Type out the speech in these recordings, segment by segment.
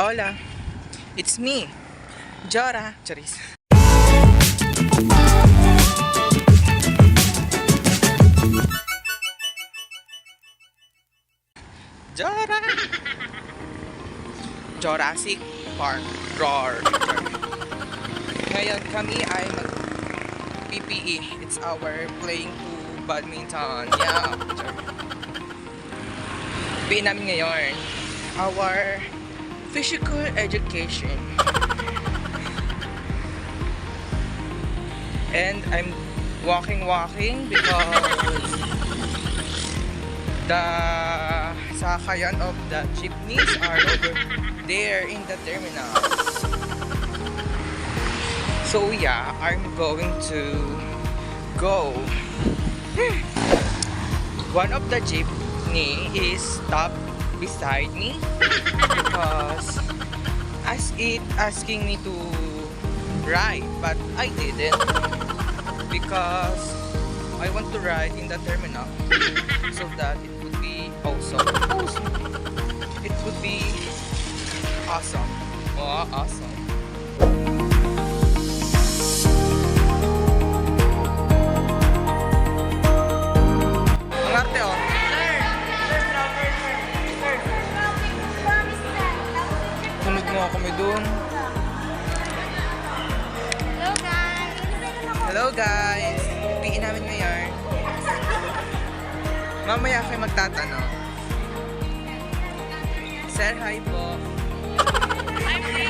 Hola, it's me, Jora. Charis. Jora! Jurassic Park. Roar. Ngayon kami ay mag PPE. It's our playing to badminton. Yeah. PPE ngayon. Our physical education. And I'm walking walking because the sakayan of the jeepneys are over there in the terminal. So yeah, I'm going to go. One of the jeepney is stopped beside me because as it asking me to ride, but I didn't because I want to ride in the terminal so that it would be also awesome. It would be awesome. Oh, awesome. Dun. Hello guys! Hello guys! Piin namin ngayon. Mamaya kayo magtatanong. Sir, hi po. Ko.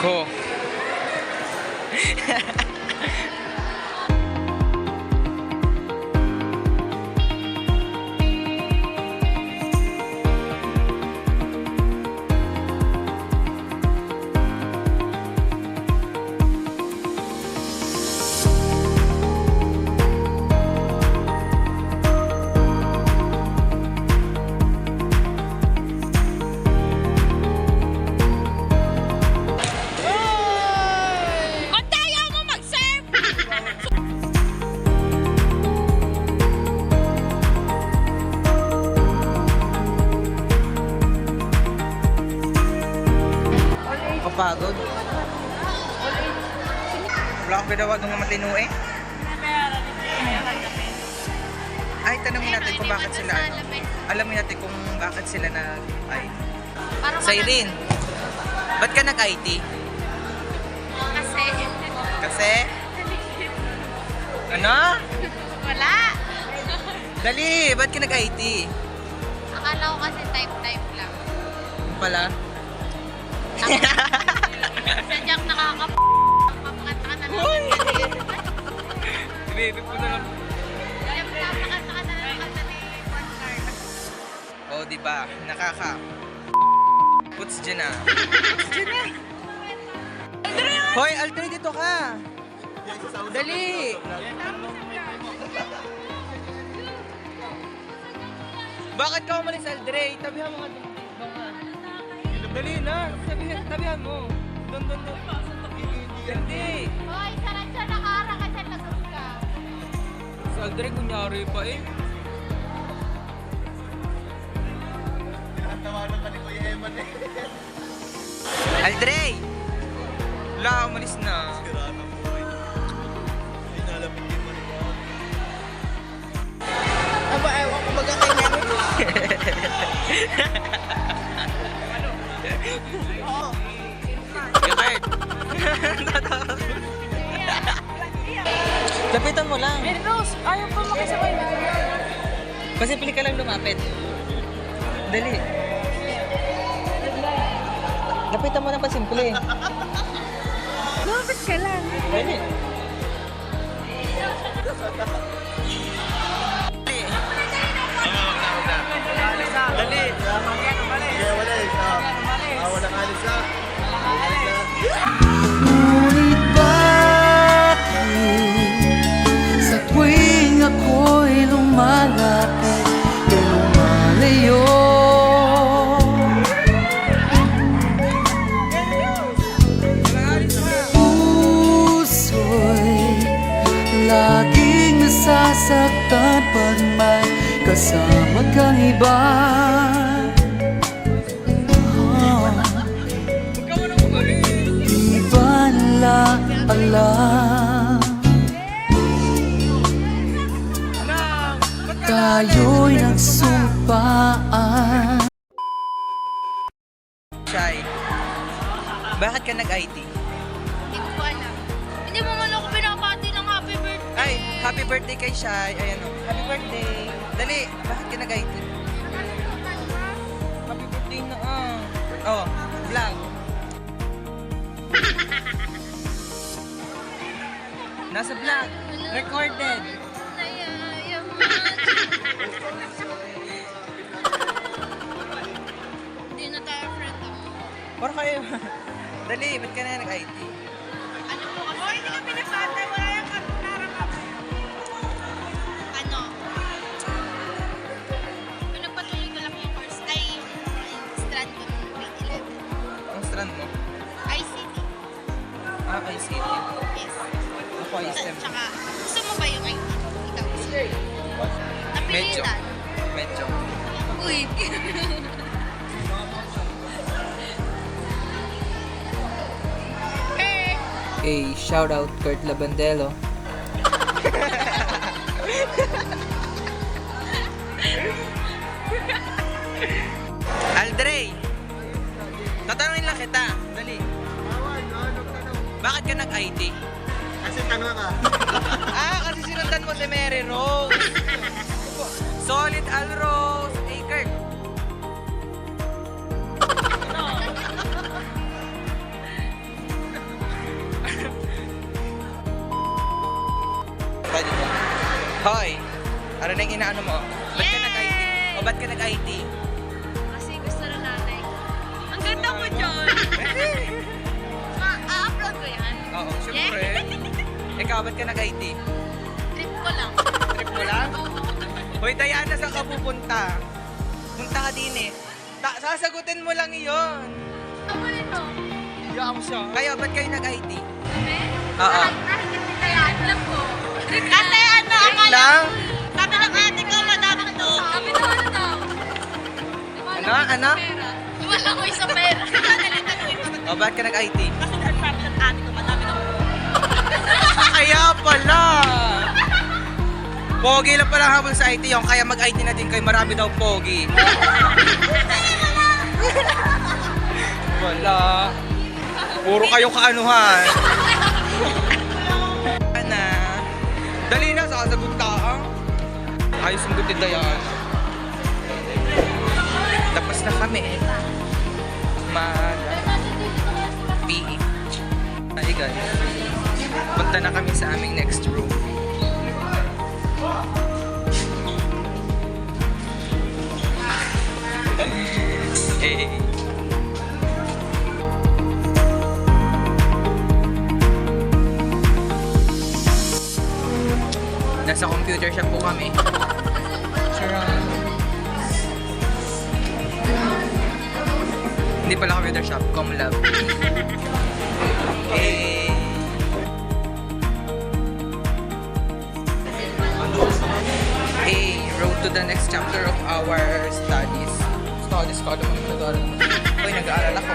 Kung nag ay. Parang Sa Irene, ba't ka nag-IT? Kasi, Kasi? Ano? wala. Dali, ba't ka nag-IT? Akala ko kasi type-type lang. Ano pala? Sadyang nakakap... Papakanta ka na lang. Uy! Baby po na lang. Oh, di ba? Nakaka. Puts dyan na. Puts dyan na. Hoy, Aldrin, dito ka. Dali. Bakit ka umalis, Aldrin? Tabihan mo nga. Baka. Dali na. Tabihan, tabihan mo. Doon, doon, doon. Hindi. Hoy, sarap siya nakara kasi lagot ka. Si Aldrin, kunyari pa eh. Aldrey! Wala, umalis na. Aba, ewan ko baga kay Meron. Kurt! Lapitan mo lang. Mary Rose, ayaw pa makisabay na. Pasimple ka lang lumapit. Dali. Lapitan mo ng pasimple. Lumapit ka lang. Dali. Dali. Ngunit bakit sa tuwing ako'y lumalapit kalimutan pag may kasama kang iba oh. Di ba nila alam Tayo'y nagsumpaan Chai, bakit ka nag-IT? Happy birthday kay Shy. Ayan o. Happy birthday. Dali, bakit ka nag-IT? Happy birthday na ah. Oh, vlog. Nasa vlog. Recorded. Hindi na tayo friend ako. Para kayo. Dali, ba't ka na nag-IT? Ano po kasi? Oh, hindi ka pinapatay. Ah, ICT. Yes. Ako ISM. Tsaka, gusto mo ba yung IT? Ikaw. Medyo. Napilitan. Medyo. Uy. Hey, shout out Kurt Labandelo. Aldrey! Tatanungin lang kita. Bakit ka nag-IT? Kasi tanong ka. ah, kasi sinundan mo si Mary Rose. Solid Al Rose. Hey, ba? Hoy! Ano na yung inaano mo? Ba't ka nag-IT? O ba't ka nag-IT? Oo, syempre. Ikaw, ba't ka nag-IT? Trip ko lang. Trip mo lang? Hoy, Diana, saan ka pupunta? Punta ka din eh. Ta- sasagutin mo lang iyon. Ano nito? Iyaw siya. Kayo, ba't kayo nag-IT? Kami? Oo. Kahit hindi kaya alam ko. Kasi ano, Trip akala lang? Sabi ng ate ko, madami to. Sabi ng ano daw? Ano? Ano? Wala ko isang pera. O, ba't ka nag-IT? Kasi Kaya pala! Pogi lang pala habang sa IT yung kaya mag-IT na din kayo. Marami daw pogi. Wala. Puro kayong kaanuhan. Ana. Dali na, sasagot ka ah. Ayos ang gutin dayan. Tapos na kami. Mag PE. Ay guys. Punta na kami sa aming next room. Hey. Nasa computer shop po kami. Hindi pala computer shop, Comlab. hey. To the next chapter of our studies. Studies ko, alam mo nag-aaral mo. Uy, nag-aaral ako.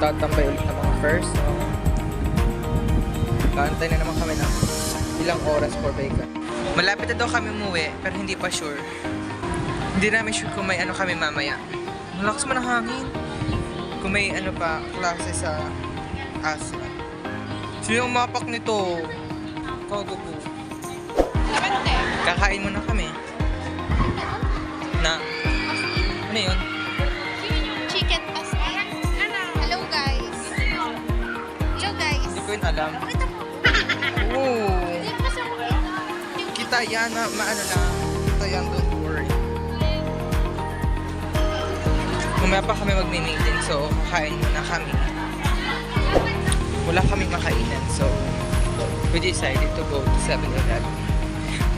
Tatambay ulit ng mga first. So, kaantay na naman kami ng ilang oras for bacon. Malapit na daw kami umuwi, pero hindi pa sure. Hindi namin sure kung may ano kami mamaya. Malakas man ang hangin. Kung may ano pa, klase sa Asia. Sino yung mapak nito? Kagugo. Kakain muna kami. Na? Ano yun? Chicken pasta. Hello guys. Hello guys. Hindi ko yun alam. Oo. Kita. Yan na maano lang. Kita yan, don't worry. Mamaya pa kami magme-meeting, so kakain muna kami. Wala kaming makainan, so we decided to go to 7-Eleven.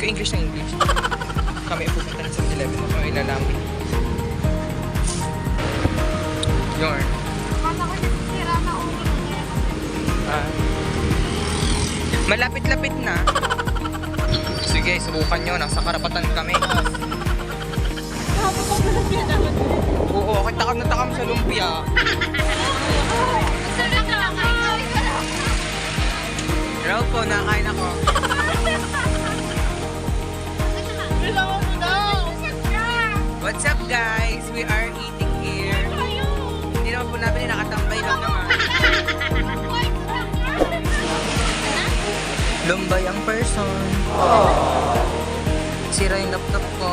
Kung English na English. Kami pupunta ng 7-Eleven na kami lalapit. Yun. Kala ko nasisira na ulo. Ah. Malapit-lapit na. Sige, subukan nyo. Nasa karapatan kami. Oo, kita takam na takam sa lumpia. Na. Raw po, nakain ako. Guys, we are eating here. Hindi naman po namin nakatambay lang naman. Lumbay ang person. Sira yung laptop ko.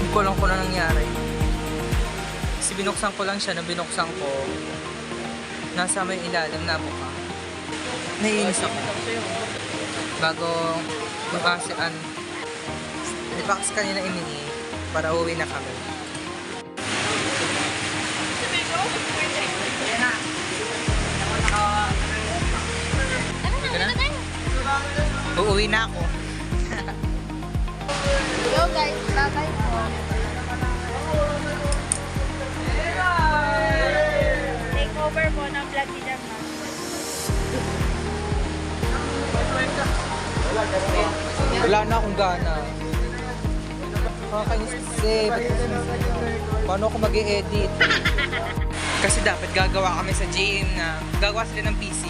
Hindi ko alam kung ano nangyari. Kasi binuksan ko lang siya na binuksan ko. Nasa may ilalim na buka. Naiinis ako. Bago ba kasi kanina imini para uwi na kami. Uuwi na ako. Yo guys, bye-bye po. Take over po ng vlog ni Jam. Wala na akong gana. Nakakainis kasi. Paano ako mag edit Kasi dapat gagawa kami sa gym na gagawa sila ng P6.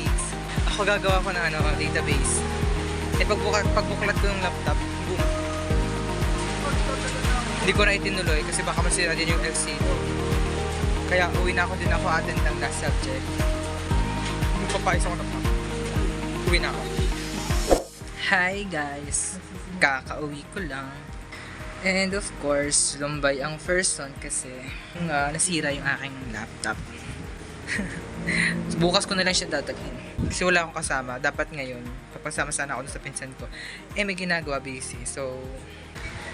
Ako gagawa ko ng ano, database. Eh pagbuka, pagbuklat ko ng laptop, boom. Hindi ko na itinuloy kasi baka masira din yung LCD. Kaya uwi na ako din ako attend ng last subject. Magpapayos ako ng Uwi na ako. Hi guys! Kakauwi ko lang. And of course, lumbay ang first one kasi nga nasira yung aking laptop. Bukas ko na lang siya dadalhin. Kasi wala akong kasama. Dapat ngayon, papasama sana ako sa pinsan ko. Eh, may ginagawa busy. So,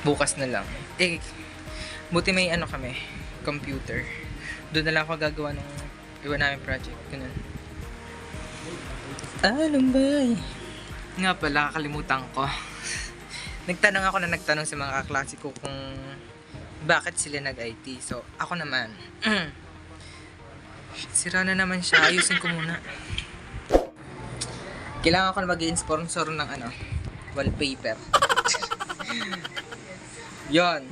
bukas na lang. Eh, buti may ano kami, computer. Doon na lang ako gagawa ng iwan namin project. Ganun. Ah, lumbay. Nga pala, kakalimutan ko. Nagtanong ako na nagtanong sa mga kaklase ko kung bakit sila nag-IT. So, ako naman. Sira na naman siya. Ayusin ko muna. Kailangan ko na mag-sponsor ng ano, wallpaper. Yon.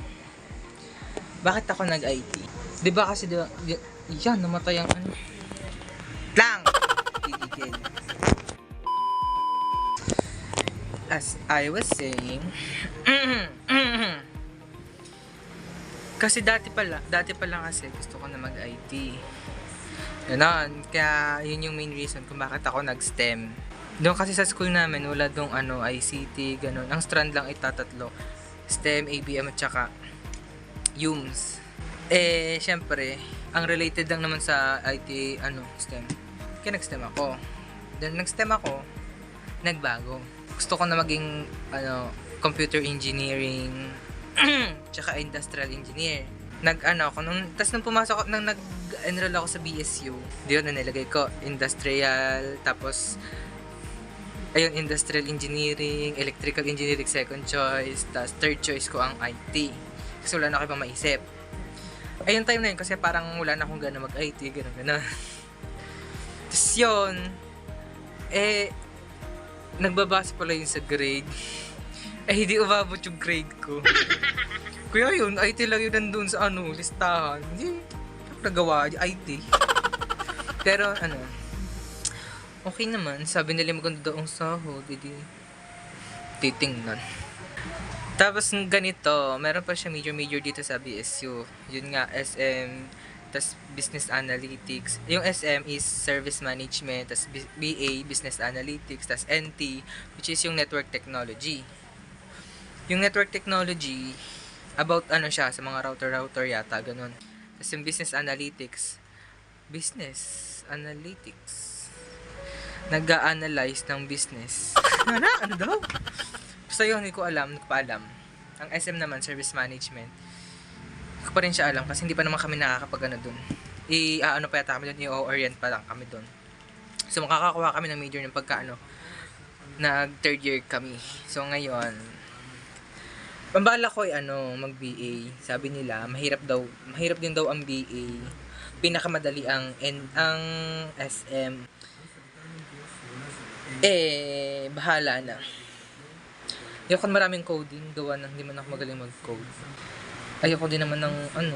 Bakit ako nag-IT? Di ba kasi, di ba, y- yan, namatay ang ano. Lang! As I was saying, kasi dati pala, dati pala kasi gusto ko na mag-IT. Ganon. Kaya yun yung main reason kung bakit ako nag-STEM. Doon kasi sa school namin, wala dong ano, ICT, ganon. Ang strand lang itatatlo. STEM, ABM, at saka UMS. Eh, syempre, ang related lang naman sa IT, ano, STEM. Kaya nag-STEM ako. Then, nag-STEM ako, nagbago. Gusto ko na maging, ano, computer engineering, tsaka industrial engineer. Nag, ano ako, nung, tas nung pumasok ako, nung nag-enroll ako sa BSU, diyon na nilagay ko, industrial, tapos, ayun, industrial engineering, electrical engineering second choice, tas third choice ko ang IT. Kasi wala na ako ibang maisip. Ayun time na yun, kasi parang wala na akong gana mag-IT, gano'n, gano'n. Tapos yun, eh, nagbabase pala yun sa grade. Eh, hindi umabot yung grade ko. Kaya yun, IT lang yun nandun sa ano, listahan. Hindi, nagawa, IT. Pero ano, okay naman. Sabi nila maganda daw ang sahod, hindi titingnan. Tapos ganito, meron pa siya major-major dito sa BSU. Yun nga, SM, tas Business Analytics. Yung SM is Service Management, tas BA, Business Analytics, tas NT, which is yung Network Technology. Yung Network Technology, about ano siya, sa mga router-router yata, ganun. Tas yung Business Analytics, Business Analytics. Nag-a-analyze ng business. ano? Ano daw? Basta yun, hindi ko alam, hindi ko pa alam. Ang SM naman, Service Management. Hindi ko pa rin siya alam kasi hindi pa naman kami nakakapag ano dun. I, ah, ano pa yata kami dun, i-orient pa lang kami dun. So, makakakuha kami ng major ng pagka ano, nag third year kami. So, ngayon, pambala ko ay ano, mag-BA. Sabi nila, mahirap daw, mahirap din daw ang BA. Pinakamadali ang, N, ang SM. Eh, bahala na. Ayoko ng maraming coding, gawa na hindi man ako magaling mag-code. Ayoko din naman ng ano,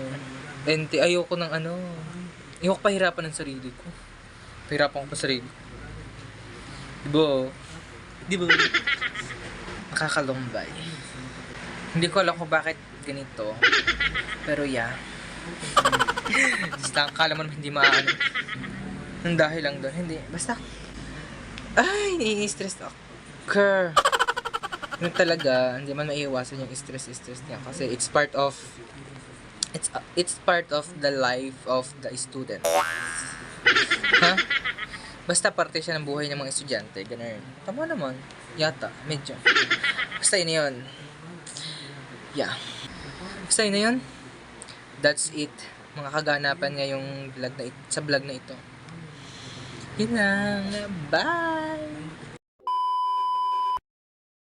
NT, ayoko ng ano, ayoko pahirapan ng sarili ko. Pahirapan ko pa sarili ko. Diba? Diba? Nakakalumbay. Hindi ko alam kung bakit ganito. Pero yeah. Basta akala mo hindi maano. Ang dahil lang doon. Hindi. Basta. Ay, nai-stress ako. Kerr. Yun talaga, hindi man maiiwasan yung stress-stress niya. Kasi it's part of it's it's part of the life of the student. Basta parte siya ng buhay ng mga estudyante. Ganun. Tama naman. Yata. Medyo. Basta yun yun. Yeah. Basta yun yun. That's it. Mga kaganapan ngayong vlog na it- sa vlog na ito. Yun lang. Bye!